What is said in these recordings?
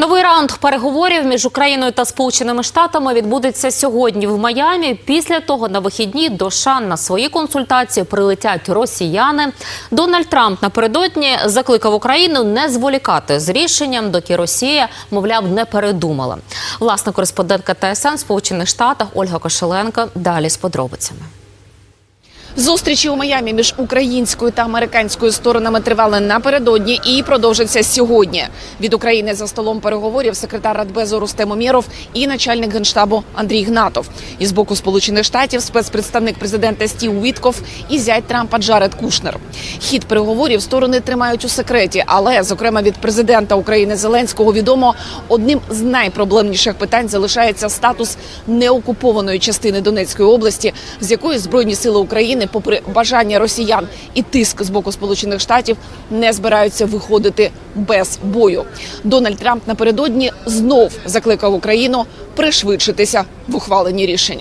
Новий раунд переговорів між Україною та Сполученими Штатами відбудеться сьогодні в Майамі. Після того на вихідні до США на свої консультації прилетять росіяни. Дональд Трамп напередодні закликав Україну не зволікати з рішенням, доки Росія, мовляв, не передумала. Власна кореспондентка ТСН Сполучених Штатах Ольга Кошеленко далі з подробицями. Зустрічі у Майамі між українською та американською сторонами тривали напередодні і продовжаться сьогодні. Від України за столом переговорів секретар Радбезу Рустем Умєров і начальник генштабу Андрій Гнатов. І з боку Сполучених Штатів спецпредставник президента Стів Вітков і зять Трампа Джаред Кушнер. Хід переговорів сторони тримають у секреті, але зокрема від президента України Зеленського відомо одним з найпроблемніших питань залишається статус неокупованої частини Донецької області, з якої збройні сили України, попри бажання росіян і тиск з боку Сполучених Штатів, не збираються виходити без бою. Дональд Трамп напередодні знов закликав Україну пришвидшитися в ухваленні рішень.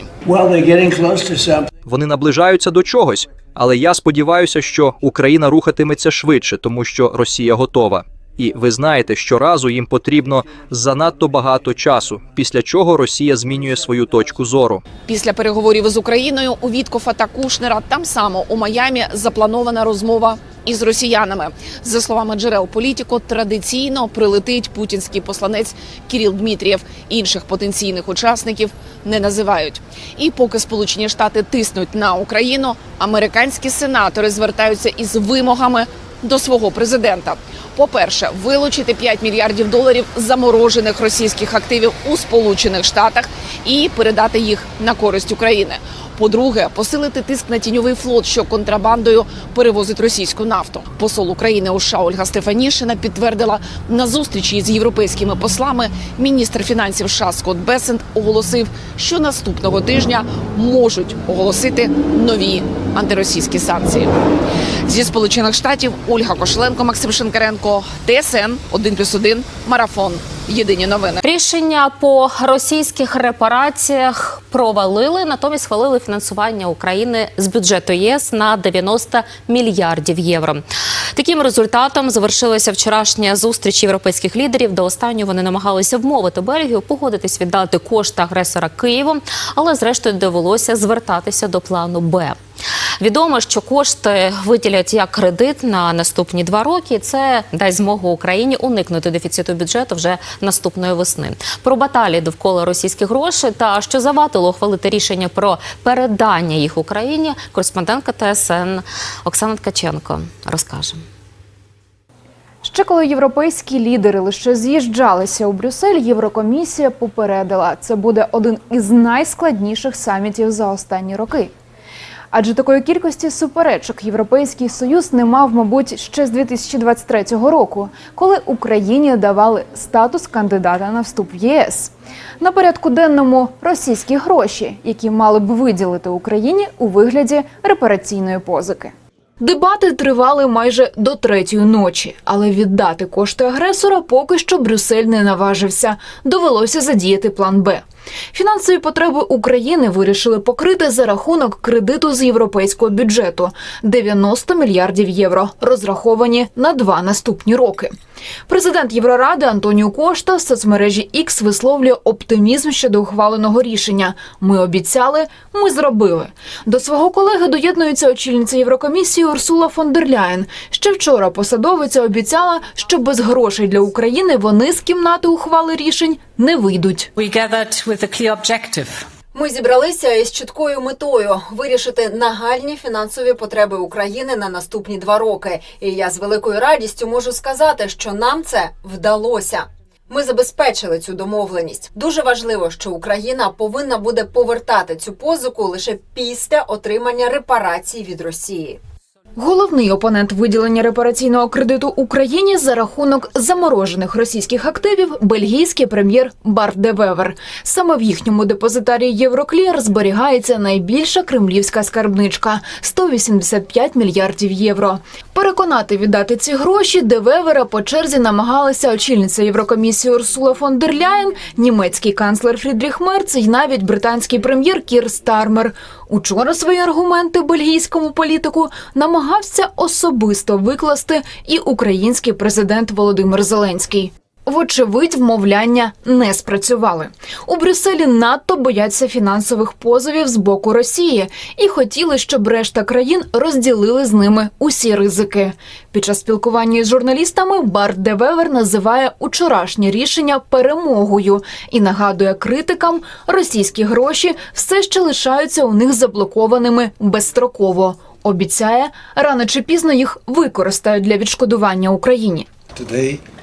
Вони наближаються до чогось, але я сподіваюся, що Україна рухатиметься швидше, тому що Росія готова. І ви знаєте, щоразу їм потрібно занадто багато часу, після чого Росія змінює свою точку зору. Після переговорів із Україною у Віткофа та Кушнера там само у Майамі запланована розмова із росіянами. За словами джерел політико, традиційно прилетить путінський посланець Кіріл Дмитрієв. Інших потенційних учасників не називають. І поки Сполучені Штати тиснуть на Україну, американські сенатори звертаються із вимогами до свого президента. По-перше, вилучити 5 мільярдів доларів заморожених російських активів у Сполучених Штатах і передати їх на користь України. По-друге, посилити тиск на тіньовий флот, що контрабандою перевозить російську нафту. Посол України у США Ольга Стефанішина підтвердила на зустрічі з європейськими послами. Міністр фінансів США Скотт Бесент оголосив, що наступного тижня можуть оголосити нові антиросійські санкції. Зі сполучених штатів Ольга Кошеленко, Максим Шинкаренко, ТСН 1+,1, Марафон. Єдині новини. Рішення по російських репараціях провалили, натомість схвалили фінансування України з бюджету ЄС на 90 мільярдів євро. Таким результатом завершилася вчорашня зустріч європейських лідерів. До останнього вони намагалися вмовити Бельгію погодитись віддати кошти агресора Києву, але зрештою довелося звертатися до плану Б. Відомо, що кошти виділять як кредит на наступні два роки. Це дасть змогу Україні уникнути дефіциту бюджету вже наступної весни. Про баталії довкола російських грошей та що завадило ухвалити рішення про передання їх Україні. Кореспондентка ТСН Оксана Ткаченко розкаже. Ще коли європейські лідери лише з'їжджалися у Брюссель, Єврокомісія попередила, це буде один із найскладніших самітів за останні роки. Адже такої кількості суперечок Європейський Союз не мав, мабуть, ще з 2023 року, коли Україні давали статус кандидата на вступ в ЄС. На порядку денному російські гроші, які мали б виділити Україні у вигляді репараційної позики. Дебати тривали майже до третьої ночі, але віддати кошти агресора поки що Брюссель не наважився. Довелося задіяти план Б. Фінансові потреби України вирішили покрити за рахунок кредиту з європейського бюджету 90 мільярдів євро, розраховані на два наступні роки. Президент Євроради Антоніо Кошта в соцмережі X висловлює оптимізм щодо ухваленого рішення. Ми обіцяли, ми зробили. До свого колеги доєднується очільниця Єврокомісії Урсула фон дер Ляєн. Ще вчора посадовиця обіцяла, що без грошей для України вони з кімнати ухвали рішень не вийдуть. Ми зібралися із чіткою метою вирішити нагальні фінансові потреби України на наступні два роки. І я з великою радістю можу сказати, що нам це вдалося. Ми забезпечили цю домовленість. Дуже важливо, що Україна повинна буде повертати цю позику лише після отримання репарацій від Росії. Головний опонент виділення репараційного кредиту Україні за рахунок заморожених російських активів бельгійський прем'єр Барт де Вевер. Саме в їхньому депозитарії Євроклір зберігається найбільша кремлівська скарбничка 185 мільярдів євро. Переконати віддати ці гроші де Вевера по черзі намагалися очільниця Єврокомісії Урсула фон дер Ляєн, німецький канцлер Фрідріх Мерц і навіть британський прем'єр Кір Стармер. Учора свої аргументи бельгійському політику намагався особисто викласти і український президент Володимир Зеленський. Вочевидь, вмовляння не спрацювали. У Брюсселі надто бояться фінансових позовів з боку Росії і хотіли, щоб решта країн розділили з ними усі ризики. Під час спілкування із журналістами Барт де Вевер називає учорашнє рішення перемогою і нагадує критикам, російські гроші все ще лишаються у них заблокованими безстроково. Обіцяє, рано чи пізно їх використають для відшкодування Україні.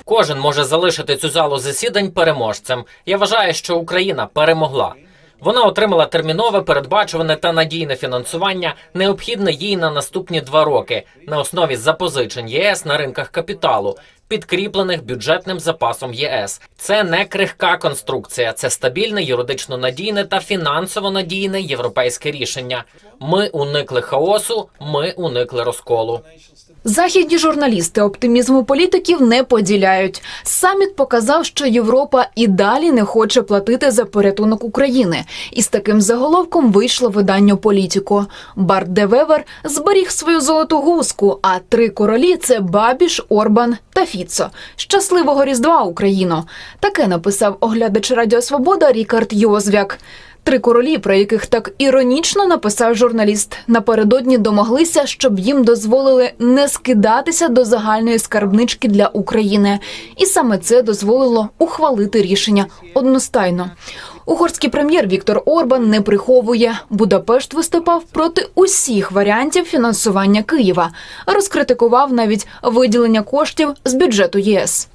Кожен може залишити цю залу засідань переможцем. Я вважаю, що Україна перемогла. Вона отримала термінове, передбачуване та надійне фінансування, необхідне їй на наступні два роки на основі запозичень ЄС на ринках капіталу, підкріплених бюджетним запасом ЄС. Це не крихка конструкція, це стабільне, юридично надійне та фінансово надійне європейське рішення. Ми уникли хаосу, ми уникли розколу. Західні журналісти оптимізму політиків не поділяють. Саміт показав, що Європа і далі не хоче платити за порятунок України. І з таким заголовком вийшло видання Політіко. Барт де Вевер зберіг свою золоту гуску. А три королі це Бабіш, Орбан та Фіцо. Щасливого різдва Україно! Таке написав оглядач Радіо Свобода Рікард Йозвяк. Три королі, про яких так іронічно написав журналіст, напередодні домоглися, щоб їм дозволили не скидатися до загальної скарбнички для України, і саме це дозволило ухвалити рішення одностайно. Угорський прем'єр Віктор Орбан не приховує. Будапешт виступав проти усіх варіантів фінансування Києва, розкритикував навіть виділення коштів з бюджету ЄС.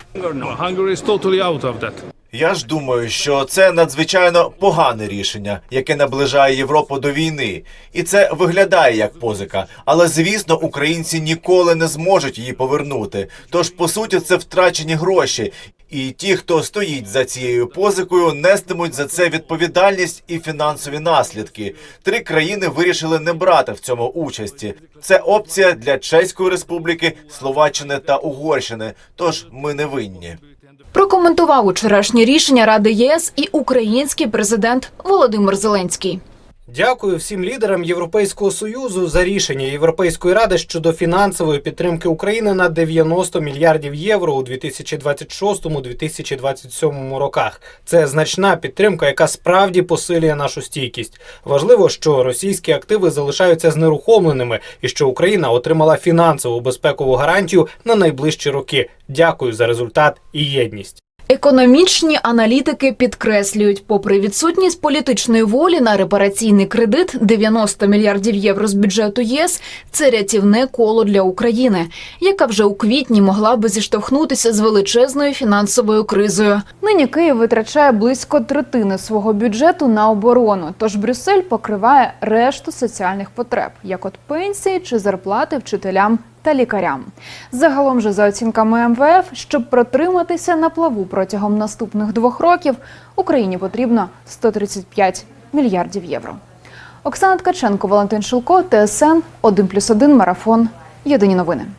Я ж думаю, що це надзвичайно погане рішення, яке наближає Європу до війни, і це виглядає як позика. Але звісно, українці ніколи не зможуть її повернути. Тож по суті, це втрачені гроші. І ті, хто стоїть за цією позикою, нестимуть за це відповідальність і фінансові наслідки. Три країни вирішили не брати в цьому участі. Це опція для Чеської Республіки, Словаччини та Угорщини. Тож ми не винні. Прокоментував учорашнє рішення Ради ЄС і український президент Володимир Зеленський. Дякую всім лідерам Європейського союзу за рішення Європейської ради щодо фінансової підтримки України на 90 мільярдів євро у 2026-2027 роках. Це значна підтримка, яка справді посилює нашу стійкість. Важливо, що російські активи залишаються знерухомленими і що Україна отримала фінансову безпекову гарантію на найближчі роки. Дякую за результат і єдність. Економічні аналітики підкреслюють, попри відсутність політичної волі на репараційний кредит 90 мільярдів євро з бюджету ЄС це рятівне коло для України, яка вже у квітні могла би зіштовхнутися з величезною фінансовою кризою. Нині Київ витрачає близько третини свого бюджету на оборону. Тож Брюссель покриває решту соціальних потреб, як от пенсії чи зарплати вчителям та лікарям. Загалом же за оцінками МВФ, щоб протриматися на плаву протягом наступних двох років, Україні потрібно 135 мільярдів євро. Оксана Ткаченко, Валентин Шилко, ТСН 1+,1 Марафон. Єдині новини.